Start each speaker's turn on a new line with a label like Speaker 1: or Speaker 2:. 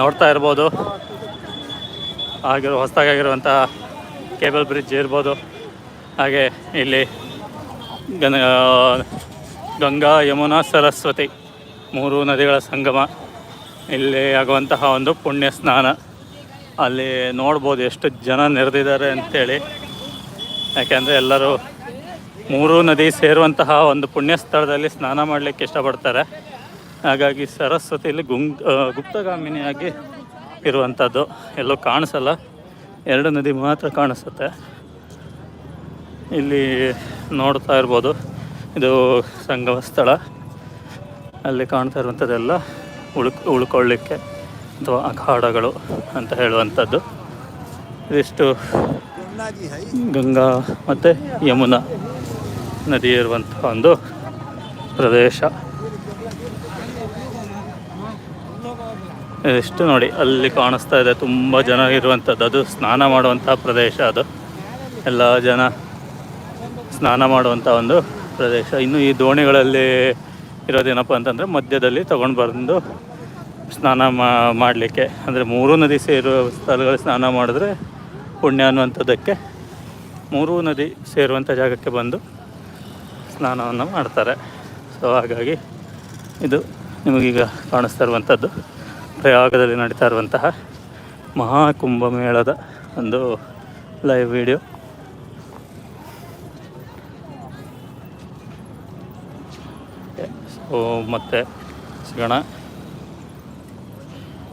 Speaker 1: ನೋಡ್ತಾ ಇರ್ಬೋದು. ಆಗಿರೋ ಹೊಸದಾಗಿರುವಂಥ ಕೇಬಲ್ ಬ್ರಿಡ್ಜ್ ಇರ್ಬೋದು. ಹಾಗೆ ಇಲ್ಲಿ ಗನ ಗಂಗಾ ಯಮುನಾ ಸರಸ್ವತಿ ಮೂರು ನದಿಗಳ ಸಂಗಮ. ಇಲ್ಲಿ ಆಗುವಂತಹ ಒಂದು ಪುಣ್ಯ ಸ್ನಾನ. ಅಲ್ಲಿ ನೋಡ್ಬೋದು ಎಷ್ಟು ಜನ ನೆರೆದಿದ್ದಾರೆ ಅಂಥೇಳಿ ಯಾಕೆಂದರೆ ಎಲ್ಲರೂ ಮೂರು ನದಿ ಸೇರುವಂತಹ ಒಂದು ಪುಣ್ಯ ಸ್ಥಳದಲ್ಲಿ ಸ್ನಾನ ಮಾಡಲಿಕ್ಕೆ ಇಷ್ಟಪಡ್ತಾರೆ. ಹಾಗಾಗಿ ಸರಸ್ವತಿಯಲ್ಲಿ ಗುಂಗ್ ಗುಪ್ತಗಾಮಿನಿಯಾಗಿ ಇರುವಂಥದ್ದು ಎಲ್ಲೋ ಕಾಣಿಸಲ್ಲ. ಎರಡು ನದಿ ಮಾತ್ರ ಕಾಣಿಸುತ್ತೆ. ಇಲ್ಲಿ ನೋಡ್ತಾ ಇರ್ಬೋದು. ಇದು ಸಂಗಮ ಸ್ಥಳ. ಅಲ್ಲಿ ಕಾಣ್ತಾ ಇರುವಂಥದ್ದೆಲ್ಲ ಉಳ್ಕ್ ಉಳ್ಕೊಳ್ಳಿಕ್ಕೆ ಅಥವಾ ಅಖಾಡಗಳು ಅಂತ ಹೇಳುವಂಥದ್ದು. ಇದಿಷ್ಟು ಗಂಗಾ ಮತ್ತು ಯಮುನಾ ನದಿ ಇರುವಂಥ ಒಂದು ಪ್ರದೇಶ. ಇಷ್ಟು ನೋಡಿ, ಅಲ್ಲಿ ಕಾಣಿಸ್ತಾ ಇದೆ. ತುಂಬ ಜನ ಇರುವಂಥದ್ದು. ಅದು ಸ್ನಾನ ಮಾಡುವಂಥ ಪ್ರದೇಶ ಅದು. ಎಲ್ಲ ಜನ ಸ್ನಾನ ಮಾಡುವಂಥ ಒಂದು ಪ್ರದೇಶ. ಇನ್ನು ಈ ದೋಣಿಗಳಲ್ಲಿ ಇರೋದೇನಪ್ಪ ಅಂತಂದರೆ, ಮಧ್ಯದಲ್ಲಿ ತೊಗೊಂಡು ಬಂದು ಸ್ನಾನ ಮಾಡಲಿಕ್ಕೆ. ಅಂದರೆ ಮೂರು ನದಿ ಸೇರುವ ಸ್ಥಳಗಳಲ್ಲಿ ಸ್ನಾನ ಮಾಡಿದ್ರೆ ಪುಣ್ಯ ಅನ್ನುವಂಥದ್ದಕ್ಕೆ ಮೂರೂ ನದಿ ಸೇರುವಂಥ ಜಾಗಕ್ಕೆ ಬಂದು ಸ್ನಾನವನ್ನು ಮಾಡ್ತಾರೆ. ಸೊ, ಹಾಗಾಗಿ ಇದು ನಿಮಗೀಗ ಕಾಣಿಸ್ತಾ ಇರುವಂಥದ್ದು ಪ್ರಯಾಗದಲ್ಲಿ ನಡೀತಾ ಇರುವಂತಹ ಮಹಾಕುಂಭಮೇಳದ ಒಂದು ಲೈವ್ ವಿಡಿಯೋ ಸೊ ಮತ್ತೆ ಸಿಗೋಣ